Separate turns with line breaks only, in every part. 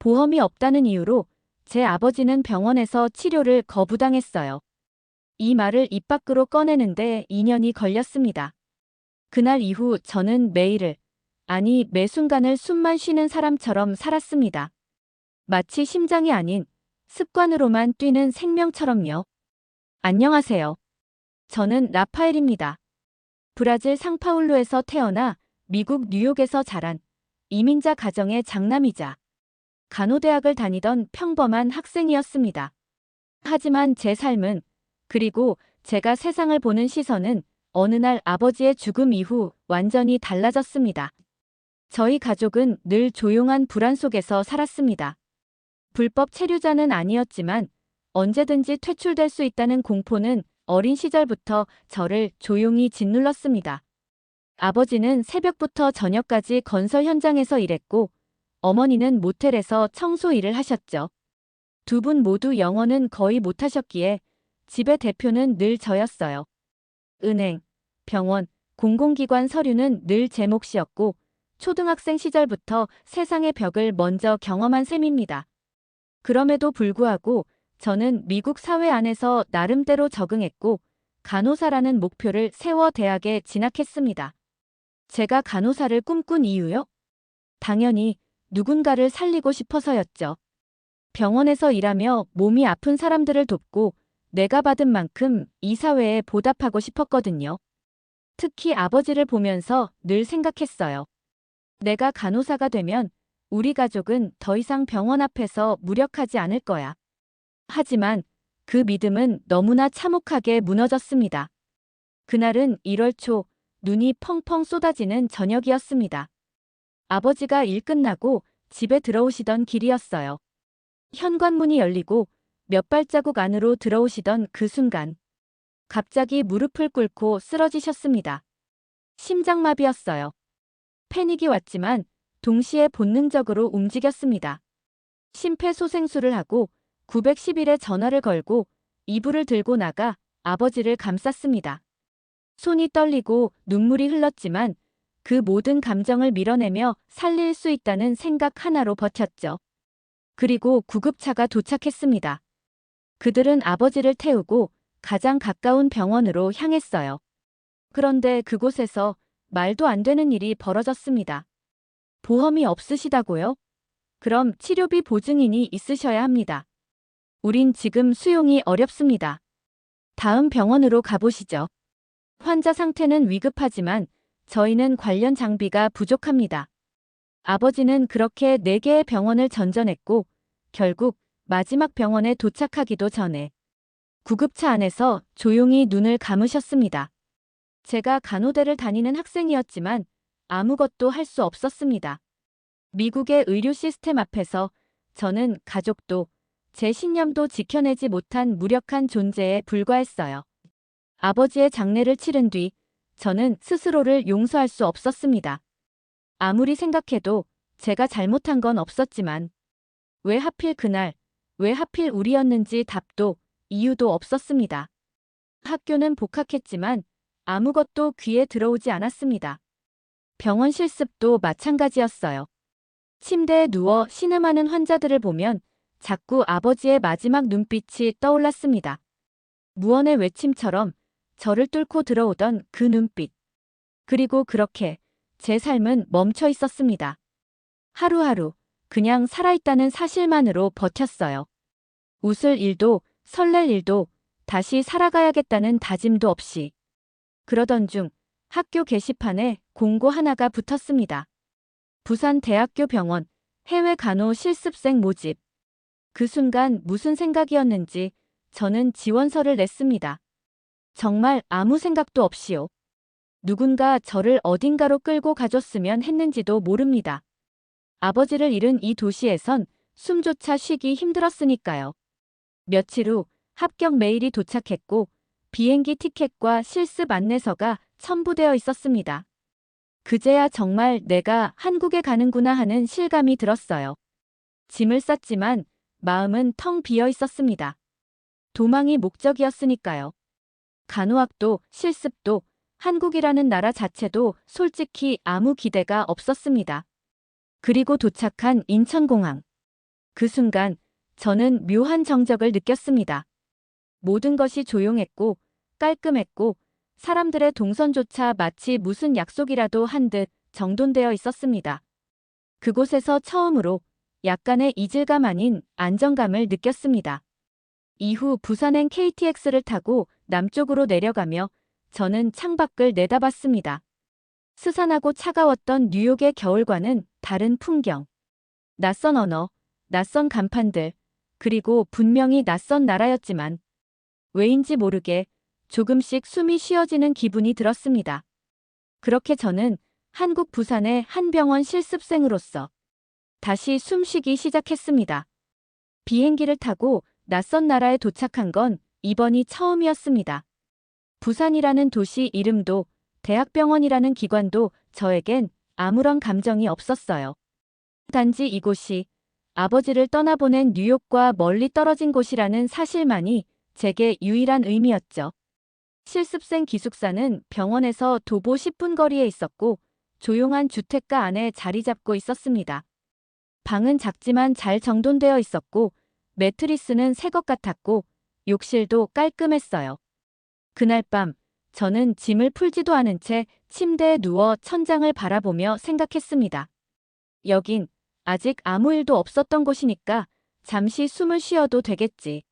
보험이 없다는 이유로 제 아버지는 병원에서 치료를 거부당했어요. 이 말을 입 밖으로 꺼내는데 2년이 걸렸습니다. 그날 이후 저는 매일을, 아니 매 순간을 숨만 쉬는 사람처럼 살았습니다. 마치 심장이 아닌 습관으로만 뛰는 생명처럼요. 안녕하세요. 저는 라파엘입니다. 브라질 상파울루에서 태어나 미국 뉴욕에서 자란 이민자 가정의 장남이자 간호대학을 다니던 평범한 학생이었습니다. 하지만 제 삶은 그리고 제가 세상을 보는 시선은 어느 날 아버지의 죽음 이후 완전히 달라졌습니다. 저희 가족은 늘 조용한 불안 속에서 살았습니다. 불법 체류자는 아니었지만 언제든지 퇴출될 수 있다는 공포는 어린 시절부터 저를 조용히 짓눌렀습니다. 아버지는 새벽부터 저녁까지 건설 현장에서 일했고 어머니는 모텔에서 청소 일을 하셨죠. 두 분 모두 영어는 거의 못하셨기에 집의 대표는 늘 저였어요. 은행, 병원, 공공기관 서류는 늘 제 몫이었고 초등학생 시절부터 세상의 벽을 먼저 경험한 셈입니다. 그럼에도 불구하고 저는 미국 사회 안에서 나름대로 적응했고 간호사라는 목표를 세워 대학에 진학했습니다. 제가 간호사를 꿈꾼 이유요? 당연히 누군가를 살리고 싶어서였죠. 병원에서 일하며 몸이 아픈 사람들을 돕고 내가 받은 만큼 이 사회에 보답하고 싶었거든요. 특히 아버지를 보면서 늘 생각했어요. 내가 간호사가 되면 우리 가족은 더 이상 병원 앞에서 무력하지 않을 거야. 하지만 그 믿음은 너무나 참혹하게 무너졌습니다. 그날은 1월 초 눈이 펑펑 쏟아지는 저녁이었습니다. 아버지가 일 끝나고 집에 들어오시던 길이었어요. 현관문이 열리고 몇 발자국 안으로 들어오시던 그 순간 갑자기 무릎을 꿇고 쓰러지셨습니다. 심장마비였어요. 패닉이 왔지만 동시에 본능적으로 움직였습니다. 심폐소생술을 하고 911에 전화를 걸고 이불을 들고 나가 아버지를 감쌌습니다. 손이 떨리고 눈물이 흘렀지만 그 모든 감정을 밀어내며 살릴 수 있다는 생각 하나로 버텼죠. 그리고 구급차가 도착했습니다. 그들은 아버지를 태우고 가장 가까운 병원으로 향했어요. 그런데 그곳에서 말도 안 되는 일이 벌어졌습니다. 보험이 없으시다고요? 그럼 치료비 보증인이 있으셔야 합니다. 우린 지금 수용이 어렵습니다. 다음 병원으로 가보시죠. 환자 상태는 위급하지만 저희는 관련 장비가 부족합니다. 아버지는 그렇게 4개의 병원을 전전했고 결국 마지막 병원에 도착하기도 전에 구급차 안에서 조용히 눈을 감으셨습니다. 제가 간호대를 다니는 학생이었지만 아무것도 할 수 없었습니다. 미국의 의료 시스템 앞에서 저는 가족도 제 신념도 지켜내지 못한 무력한 존재에 불과했어요. 아버지의 장례를 치른 뒤 저는 스스로를 용서할 수 없었습니다. 아무리 생각해도 제가 잘못한 건 없었지만 왜 하필 그날, 왜 하필 우리였는지 답도 이유도 없었습니다. 학교는 복학했지만 아무것도 귀에 들어오지 않았습니다. 병원 실습도 마찬가지였어요. 침대에 누워 신음하는 환자들을 보면 자꾸 아버지의 마지막 눈빛이 떠올랐습니다. 무언의 외침처럼 저를 뚫고 들어오던 그 눈빛. 그리고 그렇게 제 삶은 멈춰 있었습니다. 하루하루 그냥 살아있다는 사실만으로 버텼어요. 웃을 일도 설렐 일도 다시 살아가야겠다는 다짐도 없이. 그러던 중 학교 게시판에 공고 하나가 붙었습니다. 부산 대학교 병원 해외 간호 실습생 모집. 그 순간 무슨 생각이었는지 저는 지원서를 냈습니다. 정말 아무 생각도 없이요. 누군가 저를 어딘가로 끌고 가줬으면 했는지도 모릅니다. 아버지를 잃은 이 도시에선 숨조차 쉬기 힘들었으니까요. 며칠 후 합격 메일이 도착했고 비행기 티켓과 실습 안내서가 첨부되어 있었습니다. 그제야 정말 내가 한국에 가는구나 하는 실감이 들었어요. 짐을 쌌지만 마음은 텅 비어 있었습니다. 도망이 목적이었으니까요. 간호학도 실습도 한국이라는 나라 자체도 솔직히 아무 기대가 없었습니다. 그리고 도착한 인천공항. 그 순간 저는 묘한 정적을 느꼈습니다. 모든 것이 조용했고 깔끔했고 사람들의 동선조차 마치 무슨 약속이라도 한 듯 정돈되어 있었습니다. 그곳에서 처음으로 약간의 이질감 아닌 안정감을 느꼈습니다. 이후 부산행 KTX를 타고 남쪽으로 내려가며 저는 창밖을 내다봤습니다. 스산하고 차가웠던 뉴욕의 겨울과는 다른 풍경. 낯선 언어, 낯선 간판들, 그리고 분명히 낯선 나라였지만 왜인지 모르게 조금씩 숨이 쉬어지는 기분이 들었습니다. 그렇게 저는 한국 부산의 한 병원 실습생으로서 다시 숨쉬기 시작했습니다. 비행기를 타고 낯선 나라에 도착한 건 이번이 처음이었습니다. 부산이라는 도시 이름도 대학병원이라는 기관도 저에겐 아무런 감정이 없었어요. 단지 이곳이 아버지를 떠나보낸 뉴욕과 멀리 떨어진 곳이라는 사실만이 제게 유일한 의미였죠. 실습생 기숙사는 병원에서 도보 10분 거리에 있었고 조용한 주택가 안에 자리 잡고 있었습니다. 방은 작지만 잘 정돈되어 있었고 매트리스는 새 것 같았고 욕실도 깔끔했어요. 그날 밤 저는 짐을 풀지도 않은 채 침대에 누워 천장을 바라보며 생각했습니다. 여긴 아직 아무 일도 없었던 곳이니까 잠시 숨을 쉬어도 되겠지.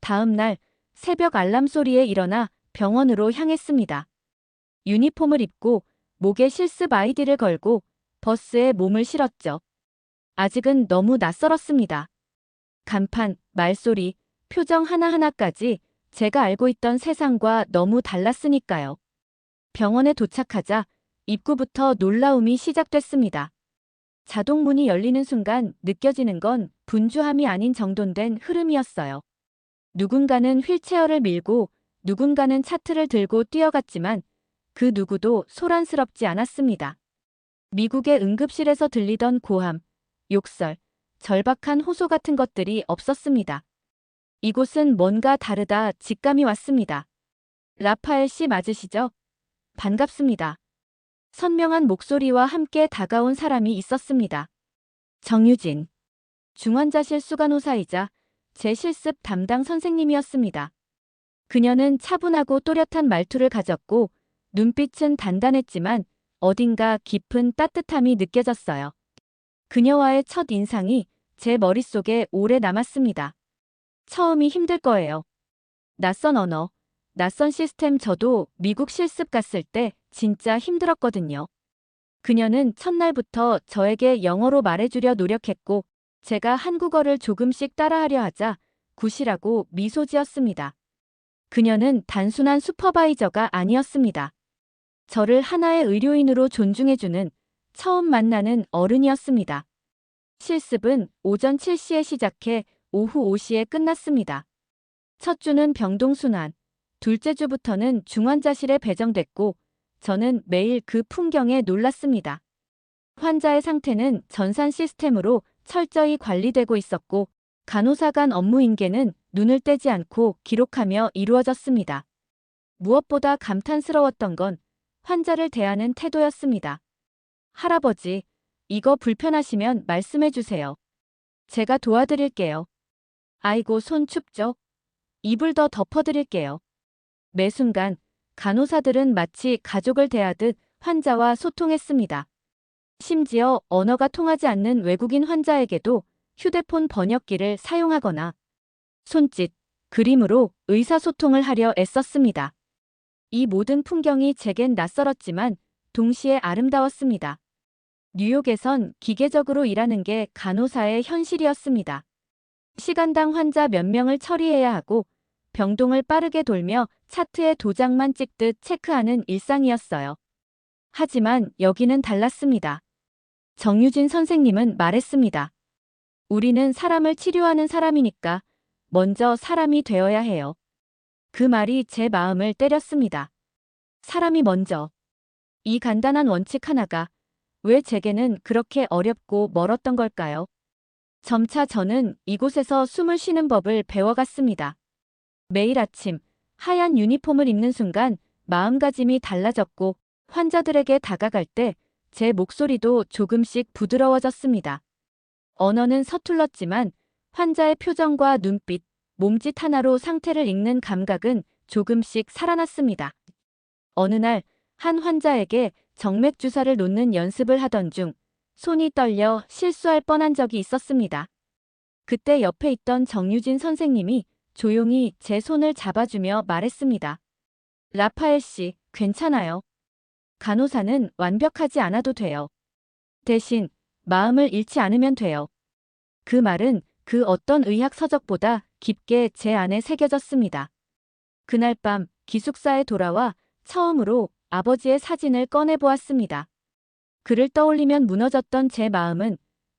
다음 날 새벽 알람 소리에 일어나 병원으로 향했습니다. 유니폼을 입고 목에 실습 아이디를 걸고 버스에 몸을 실었죠. 아직은 너무 낯설었습니다. 간판, 말소리, 표정 하나하나까지 제가 알고 있던 세상과 너무 달랐으니까요. 병원에 도착하자 입구부터 놀라움이 시작됐습니다. 자동 문이 열리는 순간 느껴지는 건 분주함이 아닌 정돈된 흐름이었어요. 누군가는 휠체어를 밀고 누군가는 차트를 들고 뛰어갔지만 그 누구도 소란스럽지 않았습니다. 미국의 응급실에서 들리던 고함, 욕설, 절박한 호소 같은 것들이 없었습니다. 이곳은 뭔가 다르다 직감이 왔습니다. 라파엘 씨 맞으시죠? 반갑습니다. 선명한 목소리와 함께 다가온 사람이 있었습니다. 정유진. 중환자실 수간호사이자 제 실습 담당 선생님이었습니다. 그녀는 차분하고 또렷한 말투를 가졌고 눈빛은 단단했지만 어딘가 깊은 따뜻함이 느껴졌어요. 그녀와의 첫 인상이 제 머릿속에 오래 남았습니다. 처음이 힘들 거예요. 낯선 언어, 낯선 시스템 저도 미국 실습 갔을 때 진짜 힘들었거든요. 그녀는 첫날부터 저에게 영어로 말해주려 노력했고 제가 한국어를 조금씩 따라하려 하자 굿이라고 미소 지었습니다. 그녀는 단순한 슈퍼바이저가 아니었습니다. 저를 하나의 의료인으로 존중해주는 처음 만나는 어른이었습니다. 실습은 오전 7시에 시작해 오후 5시에 끝났습니다. 첫 주는 병동순환, 둘째 주부터는 중환자실에 배정됐고 저는 매일 그 풍경에 놀랐습니다. 환자의 상태는 전산 시스템으로 철저히 관리되고 있었고 간호사 간 업무 인계는 눈을 떼지 않고 기록하며 이루어졌습니다. 무엇보다 감탄스러웠던 건 환자를 대하는 태도였습니다. 할아버지, 이거 불편하시면 말씀해 주세요. 제가 도와드릴게요. 아이고, 손 춥죠? 이불 더 덮어드릴게요. 매 순간 간호사들은 마치 가족을 대하듯 환자와 소통했습니다. 심지어 언어가 통하지 않는 외국인 환자에게도 휴대폰 번역기를 사용하거나 손짓, 그림으로 의사소통을 하려 애썼습니다. 이 모든 풍경이 제겐 낯설었지만 동시에 아름다웠습니다. 뉴욕에선 기계적으로 일하는 게 간호사의 현실이었습니다. 시간당 환자 몇 명을 처리해야 하고 병동을 빠르게 돌며 차트에 도장만 찍듯 체크하는 일상이었어요. 하지만 여기는 달랐습니다. 정유진 선생님은 말했습니다. 우리는 사람을 치료하는 사람이니까 먼저 사람이 되어야 해요. 그 말이 제 마음을 때렸습니다. 사람이 먼저. 이 간단한 원칙 하나가 왜 제게는 그렇게 어렵고 멀었던 걸까요? 점차 저는 이곳에서 숨을 쉬는 법을 배워갔습니다. 매일 아침 하얀 유니폼을 입는 순간 마음가짐이 달라졌고 환자들에게 다가갈 때 제 목소리도 조금씩 부드러워졌습니다. 언어는 서툴렀지만 환자의 표정과 눈빛, 몸짓 하나로 상태를 읽는 감각은 조금씩 살아났습니다. 어느 날 한 환자에게 정맥 주사를 놓는 연습을 하던 중 손이 떨려 실수할 뻔한 적이 있었습니다. 그때 옆에 있던 정유진 선생님이 조용히 제 손을 잡아주며 말했습니다. 라파엘 씨, 괜찮아요. 간호사는 완벽하지 않아도 돼요. 대신 마음을 잃지 않으면 돼요. 그 말은 그 어떤 의학 서적보다 깊게 제 안에 새겨졌습니다. 그날 밤 기숙사에 돌아와 처음으로 아버지의 사진을 꺼내 보았습니다. 그를 떠올리면 무너졌던 제 마음은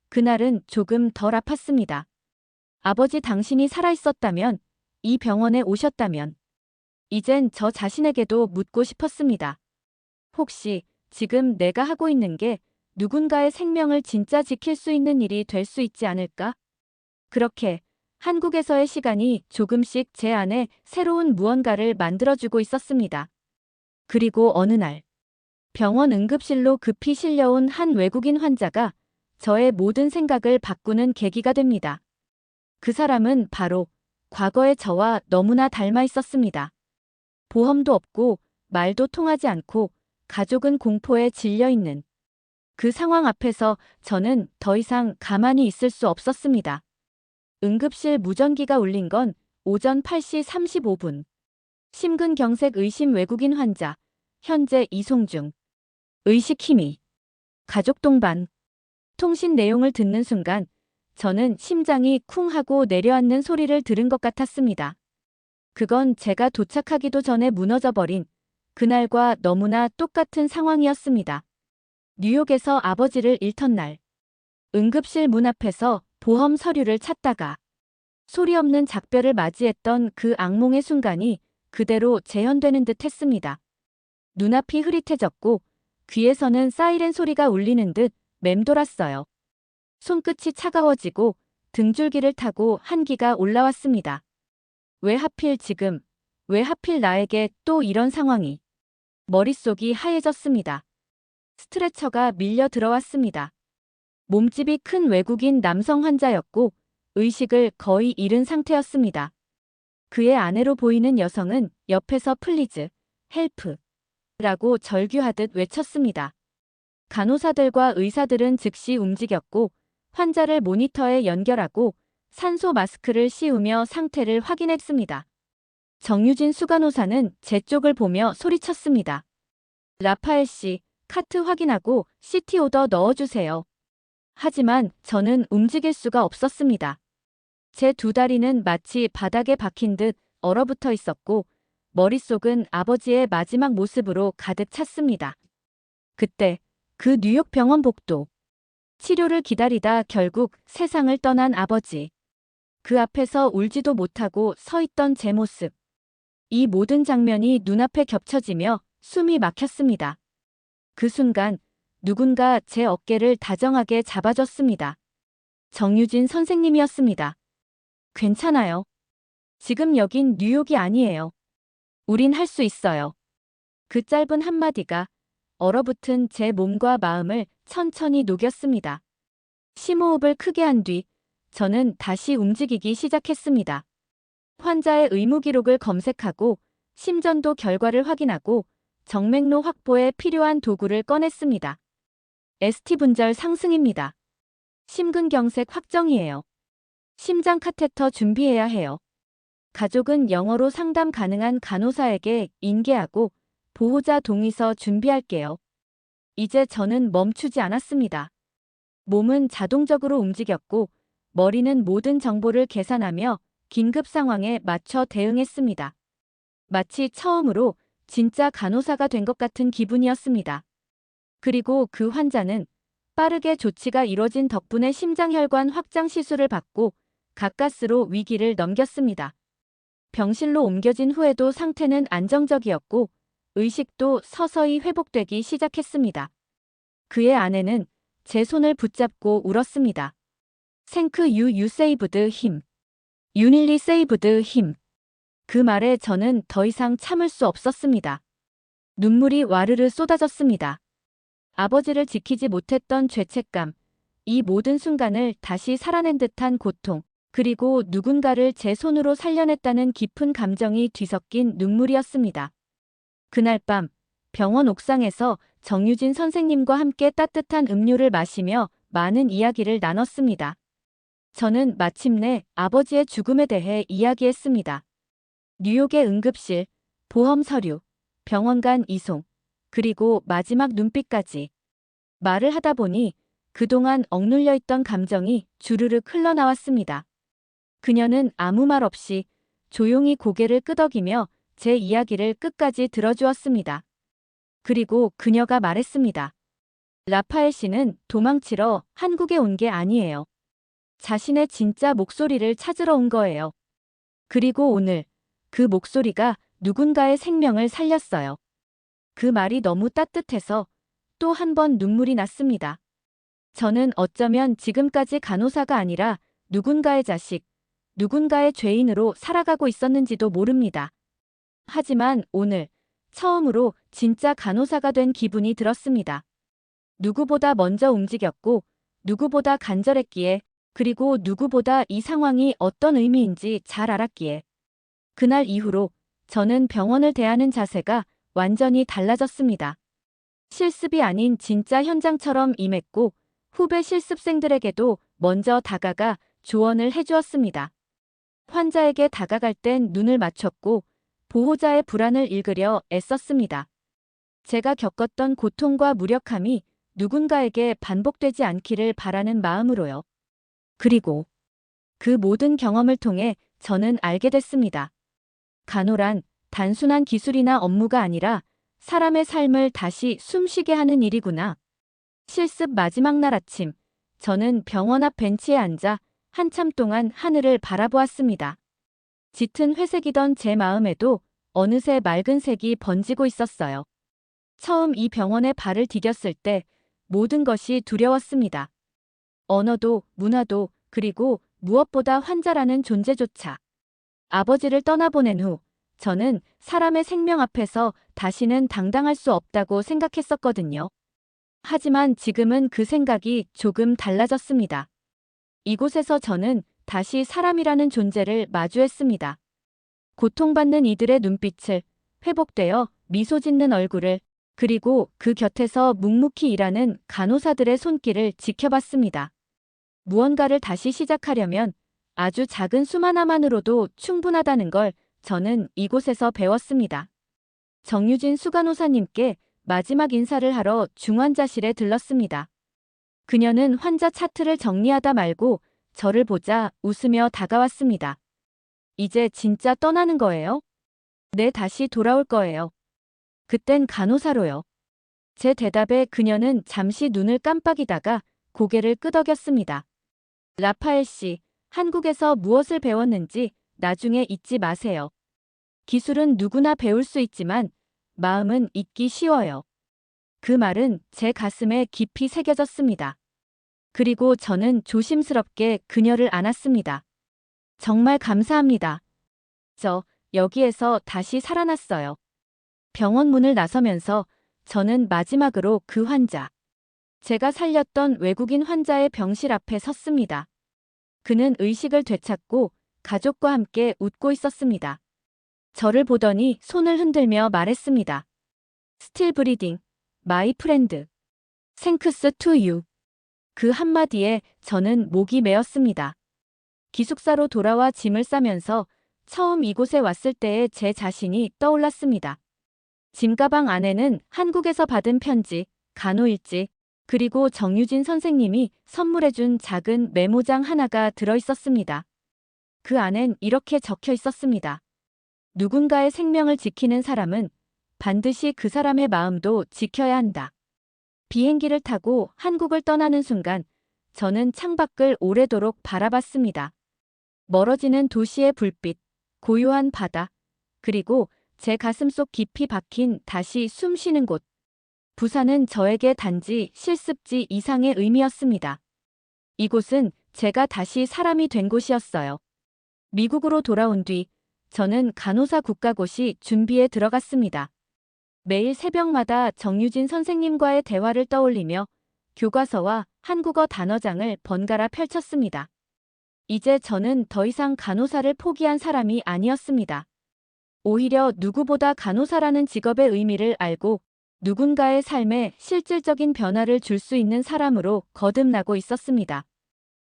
그날은 조금 덜 아팠습니다. 아버지 당신이 살아있었다면, 이 병원에 오셨다면, 이젠 저 자신에게도 묻고 싶었습니다. 혹시 지금 내가 하고 있는 게 누군가의 생명을 진짜 지킬 수 있는 일이 될 수 있지 않을까? 그렇게 한국에서의 시간이 조금씩 제 안에 새로운 무언가를 만들어주고 있었습니다. 그리고 어느 날, 병원 응급실로 급히 실려온 한 외국인 환자가 저의 모든 생각을 바꾸는 계기가 됩니다. 그 사람은 바로 과거의 저와 너무나 닮아 있었습니다. 보험도 없고 말도 통하지 않고 가족은 공포에 질려 있는 그 상황 앞에서 저는 더 이상 가만히 있을 수 없었습니다. 응급실 무전기가 울린 건 오전 8시 35분. 심근경색 의심 외국인 환자, 현재 이송 중. 의식 희미. 가족 동반. 통신 내용을 듣는 순간 저는 심장이 쿵 하고 내려앉는 소리를 들은 것 같았습니다. 그건 제가 도착하기도 전에 무너져버린 그날과 너무나 똑같은 상황이었습니다. 뉴욕에서 아버지를 잃던 날. 응급실 문 앞에서 보험 서류를 찾다가 소리 없는 작별을 맞이했던 그 악몽의 순간이 그대로 재현되는 듯 했습니다. 눈앞이 흐릿해졌고 귀에서는 사이렌 소리가 울리는 듯 맴돌았어요. 손끝이 차가워지고 등줄기를 타고 한기가 올라왔습니다. 왜 하필 지금, 왜 하필 나에게 또 이런 상황이. 머릿속이 하얘졌습니다. 스트레처가 밀려 들어왔습니다. 몸집이 큰 외국인 남성 환자였고 의식을 거의 잃은 상태였습니다. 그의 아내로 보이는 여성은 옆에서 플리즈, 헬프 라고 절규하듯 외쳤습니다. 간호사들과 의사들은 즉시 움직였고 환자를 모니터에 연결하고 산소 마스크를 씌우며 상태를 확인했습니다. 정유진 수간호사는 제 쪽을 보며 소리쳤습니다. 라파엘 씨, 카트 확인하고 CT 오더 넣어주세요. 하지만 저는 움직일 수가 없었습니다. 제 두 다리는 마치 바닥에 박힌 듯 얼어붙어 있었고 머릿속은 아버지의 마지막 모습으로 가득 찼습니다. 그때 그 뉴욕 병원 복도. 치료를 기다리다 결국 세상을 떠난 아버지. 그 앞에서 울지도 못하고 서 있던 제 모습. 이 모든 장면이 눈앞에 겹쳐지며 숨이 막혔습니다. 그 순간 누군가 제 어깨를 다정하게 잡아줬습니다. 정유진 선생님이었습니다. 괜찮아요. 지금 여긴 뉴욕이 아니에요. 우린 할 수 있어요. 그 짧은 한마디가 얼어붙은 제 몸과 마음을 천천히 녹였습니다. 심호흡을 크게 한 뒤 저는 다시 움직이기 시작했습니다. 환자의 의무 기록을 검색하고 심전도 결과를 확인하고 정맥로 확보에 필요한 도구를 꺼냈습니다. ST 분절 상승입니다. 심근경색 확정이에요. 심장 카테터 준비해야 해요. 가족은 영어로 상담 가능한 간호사에게 인계하고 보호자 동의서 준비할게요. 이제 저는 멈추지 않았습니다. 몸은 자동적으로 움직였고 머리는 모든 정보를 계산하며 긴급 상황에 맞춰 대응했습니다. 마치 처음으로 진짜 간호사가 된 것 같은 기분이었습니다. 그리고 그 환자는 빠르게 조치가 이뤄진 덕분에 심장혈관 확장 시술을 받고 가까스로 위기를 넘겼습니다. 병실로 옮겨진 후에도 상태는 안정적이었고 의식도 서서히 회복되기 시작했습니다. 그의 아내는 제 손을 붙잡고 울었습니다. 생크 유 유 세이브드 힘. 유닐리 세이브드 힘. 그 말에 저는 더 이상 참을 수 없었습니다. 눈물이 와르르 쏟아졌습니다. 아버지를 지키지 못했던 죄책감, 이 모든 순간을 다시 살아낸 듯한 고통, 그리고 누군가를 제 손으로 살려냈다는 깊은 감정이 뒤섞인 눈물이었습니다. 그날 밤 병원 옥상에서 정유진 선생님과 함께 따뜻한 음료를 마시며 많은 이야기를 나눴습니다. 저는 마침내 아버지의 죽음에 대해 이야기했습니다. 뉴욕의 응급실, 보험 서류, 병원 간 이송, 그리고 마지막 눈빛까지. 말을 하다 보니 그동안 억눌려 있던 감정이 주르륵 흘러나왔습니다. 그녀는 아무 말 없이 조용히 고개를 끄덕이며 제 이야기를 끝까지 들어주었습니다. 그리고 그녀가 말했습니다. 라파엘 씨는 도망치러 한국에 온 게 아니에요. 자신의 진짜 목소리를 찾으러 온 거예요. 그리고 오늘 그 목소리가 누군가의 생명을 살렸어요. 그 말이 너무 따뜻해서 또 한 번 눈물이 났습니다. 저는 어쩌면 지금까지 간호사가 아니라 누군가의 자식, 누군가의 죄인으로 살아가고 있었는지도 모릅니다. 하지만 오늘 처음으로 진짜 간호사가 된 기분이 들었습니다. 누구보다 먼저 움직였고, 누구보다 간절했기에, 그리고 누구보다 이 상황이 어떤 의미인지 잘 알았기에. 그날 이후로 저는 병원을 대하는 자세가 완전히 달라졌습니다. 실습이 아닌 진짜 현장처럼 임했고, 후배 실습생들에게도 먼저 다가가 조언을 해주었습니다. 환자에게 다가갈 땐 눈을 맞췄고, 보호자의 불안을 읽으려 애썼습니다. 제가 겪었던 고통과 무력함이 누군가에게 반복되지 않기를 바라는 마음으로요. 그리고 그 모든 경험을 통해 저는 알게 됐습니다. 간호란 단순한 기술이나 업무가 아니라 사람의 삶을 다시 숨쉬게 하는 일이구나. 실습 마지막 날 아침, 저는 병원 앞 벤치에 앉아 한참 동안 하늘을 바라보았습니다. 짙은 회색이던 제 마음에도 어느새 맑은 색이 번지고 있었어요. 처음 이 병원에 발을 디뎠을 때 모든 것이 두려웠습니다. 언어도, 문화도, 그리고 무엇보다 환자라는 존재조차. 아버지를 떠나보낸 후, 저는 사람의 생명 앞에서 다시는 당당할 수 없다고 생각했었거든요. 하지만 지금은 그 생각이 조금 달라졌습니다. 이곳에서 저는 다시 사람이라는 존재를 마주했습니다. 고통받는 이들의 눈빛을 회복되어 미소 짓는 얼굴을 그리고 그 곁에서 묵묵히 일하는 간호사들의 손길을 지켜봤습니다. 무언가를 다시 시작하려면 아주 작은 숨 하나만으로도 충분하다는 걸 저는 이곳에서 배웠습니다. 정유진 수간호사님께 마지막 인사를 하러 중환자실에 들렀습니다. 그녀는 환자 차트를 정리하다 말고 저를 보자 웃으며 다가왔습니다. 이제 진짜 떠나는 거예요? 네, 다시 돌아올 거예요. 그땐 간호사로요. 제 대답에 그녀는 잠시 눈을 깜빡이다가 고개를 끄덕였습니다. 라파엘 씨, 한국에서 무엇을 배웠는지 나중에 잊지 마세요. 기술은 누구나 배울 수 있지만 마음은 잊기 쉬워요. 그 말은 제 가슴에 깊이 새겨졌습니다. 그리고 저는 조심스럽게 그녀를 안았습니다. 정말 감사합니다. 저 여기에서 다시 살아났어요. 병원 문을 나서면서 저는 마지막으로 그 환자, 제가 살렸던 외국인 환자의 병실 앞에 섰습니다. 그는 의식을 되찾고 가족과 함께 웃고 있었습니다. 저를 보더니 손을 흔들며 말했습니다. 스틸 브리딩, 마이 프렌드. 생크스 투 유. 그 한마디에 저는 목이 메었습니다. 기숙사로 돌아와 짐을 싸면서 처음 이곳에 왔을 때의 제 자신이 떠올랐습니다. 짐가방 안에는 한국에서 받은 편지, 간호일지, 그리고 정유진 선생님이 선물해준 작은 메모장 하나가 들어 있었습니다. 그 안엔 이렇게 적혀 있었습니다. 누군가의 생명을 지키는 사람은 반드시 그 사람의 마음도 지켜야 한다. 비행기를 타고 한국을 떠나는 순간 저는 창밖을 오래도록 바라봤습니다. 멀어지는 도시의 불빛, 고요한 바다, 그리고 제 가슴 속 깊이 박힌 다시 숨 쉬는 곳. 부산은 저에게 단지 실습지 이상의 의미였습니다. 이곳은 제가 다시 사람이 된 곳이었어요. 미국으로 돌아온 뒤 저는 간호사 국가고시 준비에 들어갔습니다. 매일 새벽마다 정유진 선생님과의 대화를 떠올리며 교과서와 한국어 단어장을 번갈아 펼쳤습니다. 이제 저는 더 이상 간호사를 포기한 사람이 아니었습니다. 오히려 누구보다 간호사라는 직업의 의미를 알고 누군가의 삶에 실질적인 변화를 줄 수 있는 사람으로 거듭나고 있었습니다.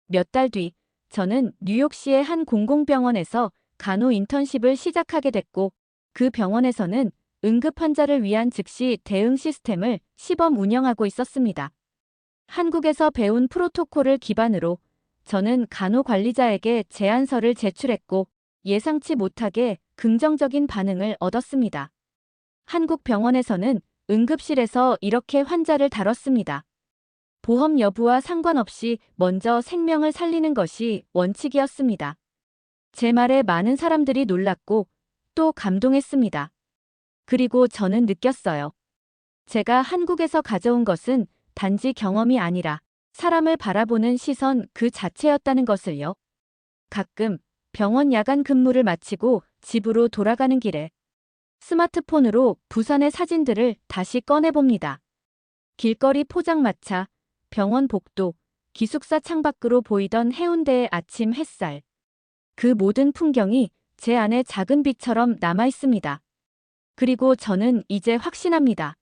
몇 달 뒤, 저는 뉴욕시의 한 공공병원에서 간호 인턴십을 시작하게 됐고, 그 병원에서는 응급 환자를 위한 즉시 대응 시스템을 시범 운영하고 있었습니다. 한국에서 배운 프로토콜을 기반으로 저는 간호 관리자에게 제안서를 제출했고 예상치 못하게 긍정적인 반응을 얻었습니다. 한국 병원에서는 응급실에서 이렇게 환자를 다뤘습니다. 보험 여부와 상관없이 먼저 생명을 살리는 것이 원칙이었습니다. 제 말에 많은 사람들이 놀랐고 또 감동했습니다. 그리고 저는 느꼈어요. 제가 한국에서 가져온 것은 단지 경험이 아니라 사람을 바라보는 시선 그 자체였다는 것을요. 가끔 병원 야간 근무를 마치고 집으로 돌아가는 길에 스마트폰으로 부산의 사진들을 다시 꺼내봅니다. 길거리 포장마차, 병원 복도, 기숙사 창밖으로 보이던 해운대의 아침 햇살. 그 모든 풍경이 제 안에 작은 빛처럼 남아 있습니다. 그리고 저는 이제 확신합니다.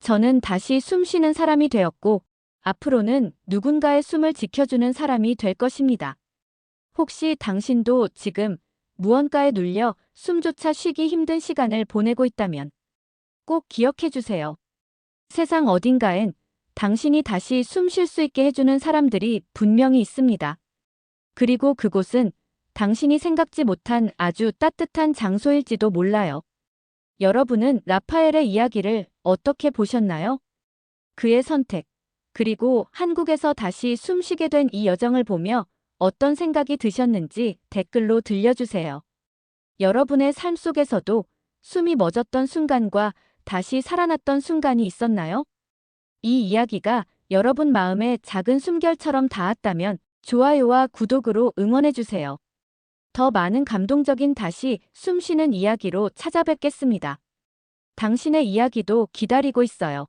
저는 다시 숨 쉬는 사람이 되었고, 앞으로는 누군가의 숨을 지켜주는 사람이 될 것입니다. 혹시 당신도 지금 무언가에 눌려 숨조차 쉬기 힘든 시간을 보내고 있다면 꼭 기억해 주세요. 세상 어딘가엔 당신이 다시 숨 쉴 수 있게 해주는 사람들이 분명히 있습니다. 그리고 그곳은 당신이 생각지 못한 아주 따뜻한 장소일지도 몰라요. 여러분은 라파엘의 이야기를 어떻게 보셨나요? 그의 선택, 그리고 한국에서 다시 숨쉬게 된 이 여정을 보며 어떤 생각이 드셨는지 댓글로 들려주세요. 여러분의 삶 속에서도 숨이 멎었던 순간과 다시 살아났던 순간이 있었나요? 이 이야기가 여러분 마음에 작은 숨결처럼 닿았다면 좋아요와 구독으로 응원해주세요. 더 많은 감동적인 다시 숨쉬는 이야기로 찾아뵙겠습니다. 당신의 이야기도 기다리고 있어요.